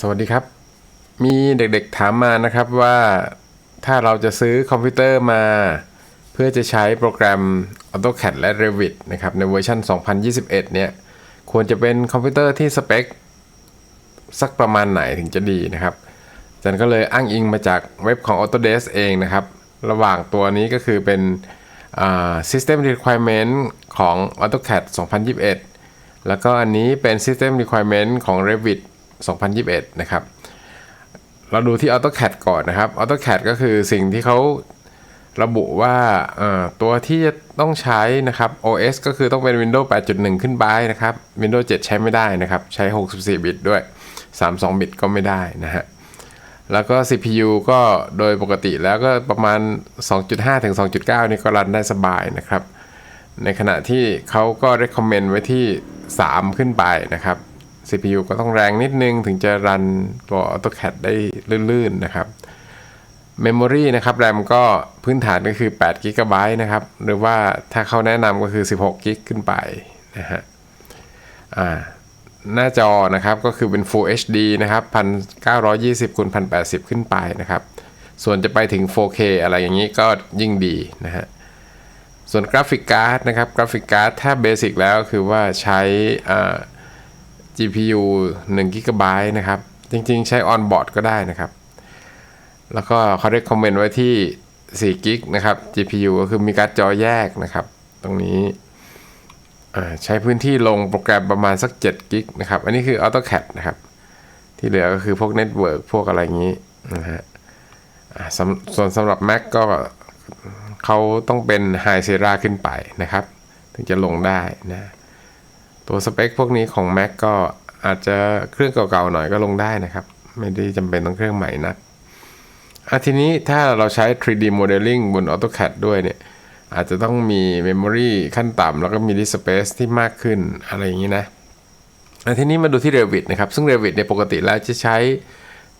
สวัสดีครับ มีเด็กๆถามมานะครับว่าถ้าเราจะซื้อคอมพิวเตอร์มา เพื่อจะใช้โปรแกรม AutoCAD และ Revit นะครับในเวอร์ชัน2021 เนี่ย ควรจะเป็นคอมพิวเตอร์ที่สเปค สักประมาณไหนถึงจะดีนะครับจันก็เลยอ้างอิงมาจากเว็บของ Autodesk เองนะครับ ระหว่างตัวนี้ก็คือเป็น System Requirement ของ AutoCAD 2021 แล้วก็อันนี้เป็น System Requirement ของ Revit 2021 นะครับ เราดูที่ AutoCAD ก่อนนะครับ AutoCAD ก็คือสิ่งที่เขาระบุว่าตัวที่จะต้องใช้นะครับ OS ก็คือต้องเป็น Windows 8.1 ขึ้นไปนะครับ Windows 7 ใช้ไม่ได้นะครับ ใช้ 64 บิตด้วย 32 บิตก็ไม่ได้นะฮะ แล้วก็ CPU ก็โดยปกติแล้วก็ประมาณ 2.5 ถึง 2.9 นี่ก็รันได้สบายนะครับ ในขณะที่เขาก็ recommend ไว้ที่ 3 ขึ้นไปนะครับ CPU ก็ต้องแรงนิดนึงถึงจะรันตัว AutoCAD ได้ลื่นๆนะครับ Memory นะครับ RAM ก็พื้นฐานก็คือ8 g b นะครับ หรือว่าถ้าเขาแนะนำก็คือ 16 g ขึ้นไปนะฮะอ่าหน้าจอนะครับก็คือเป็น Full HD นะครับ 1920คูณ1080 ขึ้นไปนะครับ ส่วนจะไปถึง 4K อะไรอย่างนี้ก็ยิ่งดีนะฮะส่วนกราฟิกการ์ดนะครับกราฟิกการ์ดถ้าเบสิกแล้วคือว่าใช้อ่า GPU 1 g b นะครับ จริงๆ ใช้ on board ก็ได้นะครับ แล้วก็เขาได้คอมเมนต์ไว้ที่4 g นะครับ GPU ก็คือมีการ์ดจอแยกนะครับ ตรงนี้ใช้พื้นที่ลงโปรแกรมประมาณสัก7กิกนะครับ อันนี้คือ AutoCAD นะครับ ที่เหลือก็คือพวก Network พวกอะไรอย่างนี้นะฮะสำส่วนสำหรับ Mac ก็เขาต้องเป็น High Sierra ขึ้นไปนะครับ ถึงจะลงได้นะ ตัวสเปคพวกนี้ของ Mac ก็อาจจะเครื่องเก่าๆหน่อยก็ลงได้นะครับ ไม่ได้จำเป็นต้องเครื่องใหม่นักอะทีนี้ถ้าเราใช้ 3D Modeling บน AutoCAD ด้วยเนี่ย อาจจะต้องมี Memory ขั้นต่ำแล้วก็มี Disk Space ที่มากขึ้นอะไรอย่างนี้นะอะทีนี้มาดูที่ Revit นะครับ ซึ่ง Revit เนี่ยปกติแล้วจะใช้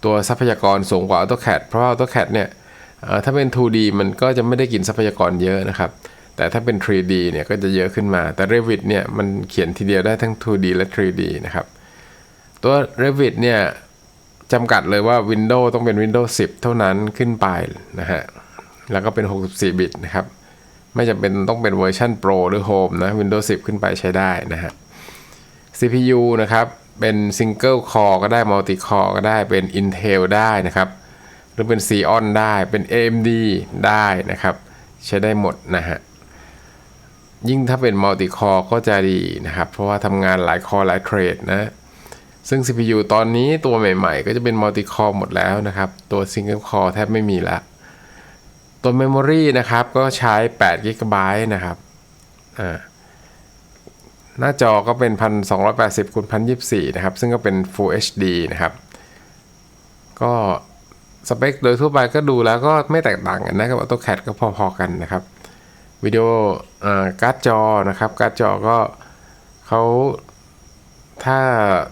ตัวทรัพยากรสูงกว่า AutoCAD เพราะว่า AutoCAD เนี่ยถ้าเป็น 2D มันก็จะไม่ได้กินทรัพยากรเยอะนะครับ แต่ถ้าเป็น 3D เนี่ยก็จะเยอะขึ้นมา แต่ Revit เนี่ยมันเขียนทีเดียวได้ทั้ง 2D และ 3D นะครับ ตัว Revit เนี่ยจำกัดเลยว่า Windows ต้องเป็น Windows 10 เท่านั้นขึ้นไปนะฮะ แล้วก็เป็น 64 บิตนะครับ ไม่จำเป็นต้องเป็นเวอร์ชัน Pro หรือ Home นะ Windows 10 ขึ้นไปใช้ได้นะฮะ CPU นะครับเป็น Single Core ก็ได้ Multi Core ก็ได้เป็น Intel ได้นะครับ หรือเป็น Xeon ได้เป็น AMD ได้นะครับ ใช้ได้หมดนะฮะ ยิ่งถ้าเป็น Multi Core ก็จะดีนะครับ เพราะว่าทำงานหลายคอหลายเทรดนะ ซึ่ง CPU ตอนนี้ตัวใหม่ๆ ก็จะเป็น Multi Core หมดแล้วนะครับ ตัว Single Core แทบไม่มีแล้วตัว Memory นะครับ ก็ใช้8 g b นะครับอ่าหน้าจอก็เป็น 1280คูณ1024 นะครับ ซึ่งก็เป็น Full HD นะครับ ก็สเปคโดยทั่วไปก็ดูแล้วก็ไม่แตกต่างกันนะครับ AutoCAD ก็พอๆกันนะครับ วิดีโออการ์ดจอนะครับ การ์ดจอก็เขาถ้า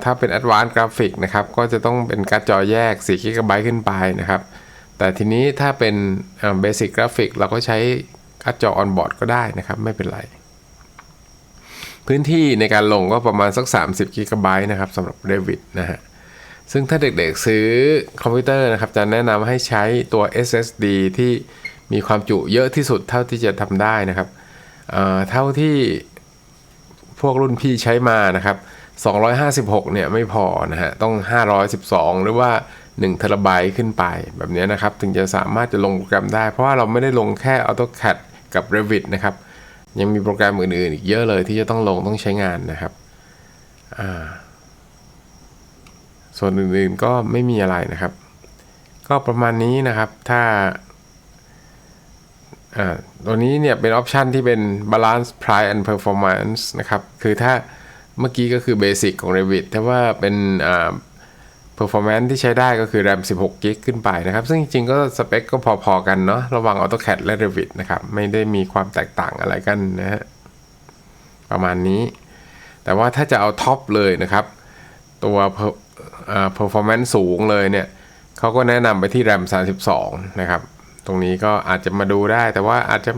ถ้าเป็น Advanced Graphic นะครับ ก็จะต้องเป็นการ์ดจอแยก4 g b ขึ้นไปนะครับ แต่ทีนี้ถ้าเป็นเบสิกกราฟิกเราก็ใช้การ์ดจอออนบอร์ดก็ได้นะครับ ไม่เป็นไร พื้นที่ในการลงก็ประมาณสัก 30 g b นะครับสำหรับ Revit นะฮะซึ่งถ้าเด็กๆซื้อคอมพิวเตอร์นะครับ จะแนะนำให้ใช้ตัว SSD ที่ มีความจุเยอะที่สุดเท่าที่จะทำได้นะครับเท่าที่พวกรุ่นพี่ใช้มานะครับ 256 เนี่ยไม่พอนะฮะ ต้อง 512 หรือว่า 1 เทราไบต์ขึ้นไปแบบนี้นะครับ ถึงจะสามารถจะลงโปรแกรมได้ เพราะว่าเราไม่ได้ลงแค่ AutoCAD กับ Revit นะครับ ยังมีโปรแกรมอื่นๆ อีกเยอะเลยที่จะต้องลงต้องใช้งานนะครับ ส่วนอื่นๆก็ไม่มีอะไรนะครับ ก็ประมาณนี้นะครับ ถ้า อ่าตัวนี้เนี่ยเป็นออปชันที่เป็น balance price and performance นะครับ คือถ้าเมื่อกี้ก็คือ basic ของ Revit ถ้าว่าเป็นอ่า performance ที่ใช้ได้ก็คือ RAM 16 g b ขึ้นไปนะครับ ซึ่งจริงๆ ก็สเปคก็พอๆ กันเนาะระหว่าง AutoCAD และ Revit นะครับ ไม่ได้มีความแตกต่างอะไรกันนะฮะประมาณนี้ แต่ว่าถ้าจะเอาท็อปเลยนะครับ ตัว per- อ่า performance สูงเลยเนี่ยเขาก็แนะนำไปที่ RAM 32 นะครับ ตรงนี้ก็อาจจะมาดูได้ แต่ว่าอาจจะ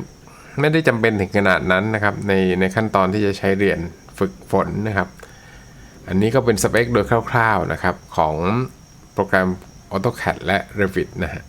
ไม่ได้จำเป็นถึงขนาดนั้นนะครับ ในในขั้นตอนที่จะใช้เรียนฝึกฝนนะครับ อันนี้ก็เป็นสเปคโดยคร่าวๆนะครับ ของโปรแกรม AutoCAD และ Revit นะฮะ